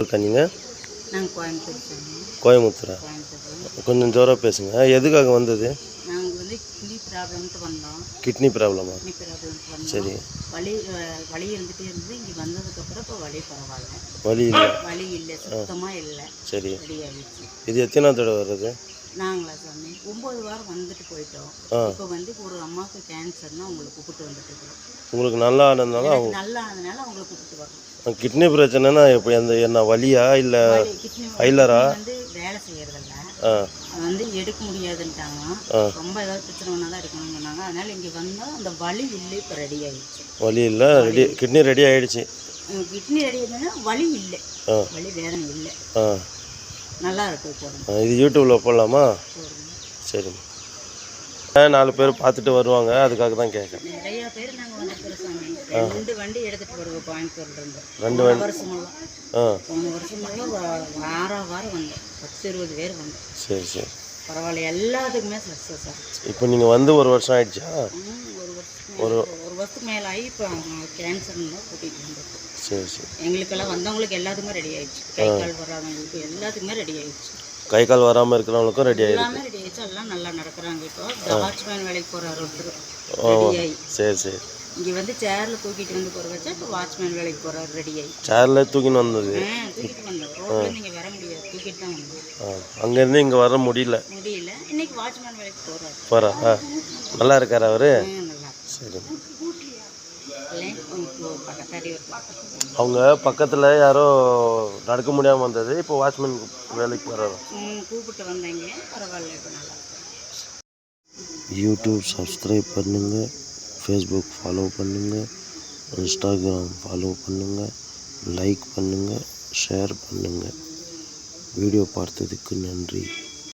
நீங்கள் நாங்கள் கோயம்புத்தூர் கொஞ்சம் ஜோராக பேசுங்க. எதுக்காக வந்தது? நாங்கள் வந்து கிட்னி ப்ராப்ளம்ட்டு வந்தோம். கிட்னி ப்ராப்ளமா கிட்னி ப்ராப்ளம்ட்டு வந்தோம். சரி. வலி வலி இருந்துகிட்டே இருந்து இங்கே வந்ததுக்கப்புறம் இப்போ வலி பரவாயில்ல. வலி இல்லை. வலி இல்லை. சுத்தமாக இல்லை. சரி. இது எத்தனாவது தடவை வருது நாங்களா சாமி? ஒம்பது வாரம் வந்துட்டு போயிட்டோம். இப்போ வந்து ஒரு அம்மாவுக்கு கேன்சர்னா அவங்களை கூப்பிட்டு வந்துட்டு இருக்கிறோம். உங்களுக்கு நல்லா ஆனதுனால நல்லா ஆனதுனால அவங்கள கூப்பிட்டு வரோம் கிட்னி பிரச்சனைனா எப்படி? அந்த என்ன வலியா இல்லை ஐலரா? வந்து வேலை செய்யறதில்ல. வந்து எடுக்க முடியாதுன்ட்டாங்க. ரொம்ப ஏதாவது பிரச்சனை ஒன்றா தான் எடுக்கணும்னு சொன்னாங்க. அதனால இங்கே வந்தால் அந்த வலி இல்லை இப்போ ரெடி ஆயிடுச்சு. வலி இல்லை ரெடி கிட்னி ரெடி ஆயிடுச்சு. கிட்னி ரெடி ஆயிடுச்சுன்னா வலி இல்லை. ஆ. வலி வேதனை இல்லை. நல்லா இருக்கு இது யூடியூப்பில் போடலாமா? போடுங்க. சரி ஆ, நாலு பேர் பார்த்துட்டு வருவாங்க. அதுக்காக தான் கேட்குறேன் நிறைய பேர் நாங்கள் வந்துருக்கிறோம் சாமி ரெண்டு வண்டி எடுத்துகிட்டு வருவோம் கோயம்புத்தூர்ல இருந்து. ரெண்டு போன வருஷமெல்லாம் ஆ. போன வருஷமெல்லாம் வா- வாரம் வாரம் வந்தோம் பத்து இருபது பேர் வந்தோம் சரி சரி. பரவாயில்ல எல்லாத்துக்குமே சக்ஸஸ் இப்போ நீங்கள் வந்து ஒரு வருஷம் ஆயிடுச்சா? ஒரு வருஷத்துக்கு மேல- ஒரு வருஷத்துக்கு மேலே ஆகி இப்போ கேன்சர்னு தான் கூட்டிகிட்டு வந்துருக்கோம் சரி சரி. எங்களுக்கெல்லாம் வந்தவங்களுக்கு எல்லாத்துக்குமே ரெடி ஆயிடுச்சு. கை கால் வராதவங்களுக்கு எல்லாத்துக்குமே ரெடி ஆயிடுச்சு. கை கால் வராமல் இருக்கிறவங்களுக்கும் ரெடி ஆயிடுச்சு எல்லாமே ரெடி ஆயிடுச்சு. எல்லாம் நல்லா நடக்கிறாங்க. இப்போ வாட்ச்மேன் வேலைக்கு போகிறார் ஒருத்தர். சரி சரி. இங்கே வந்து சேரில் தூக்கிட்டு வந்து போகிற வச்சா இப்போ வாட்ச்மேன் வேலைக்கு போகிறார் ரெடி ஆகி சேரில் தூக்கின்னு வந்தது. ஆ தூக்கிட்டு வந்தோம் ரோட்ல நீங்கள் வர முடியாது. தூக்கிட்டு தான் வந்தோம் ஆ அங்கேருந்து இங்கே வர முடியல. முடியல. இன்னைக்கு வாட்ச்மேன் வேலைக்கு போகிறார் போகிறா ஆ நல்லா இருக்கார் அவர்? நல்லா சரி. அவங்க பக்கத்தில் யாரோ நடக்க முடியாமல் வந்தது. இப்போ வாட்ச்மேன் வேலைக்கு போகிறாரு கூப்பிட்டு வந்தீங்க. பரவாயில்ல யூடியூப் சப்ஸ்கிரைப் பண்ணுங்கள் ஃபேஸ்புக் ஃபாலோ பண்ணுங்கள் இன்ஸ்டாகிராம் ஃபாலோ பண்ணுங்கள் லைக் பண்ணுங்கள் ஷேர் பண்ணுங்கள் வீடியோ பார்த்ததுக்கு நன்றி.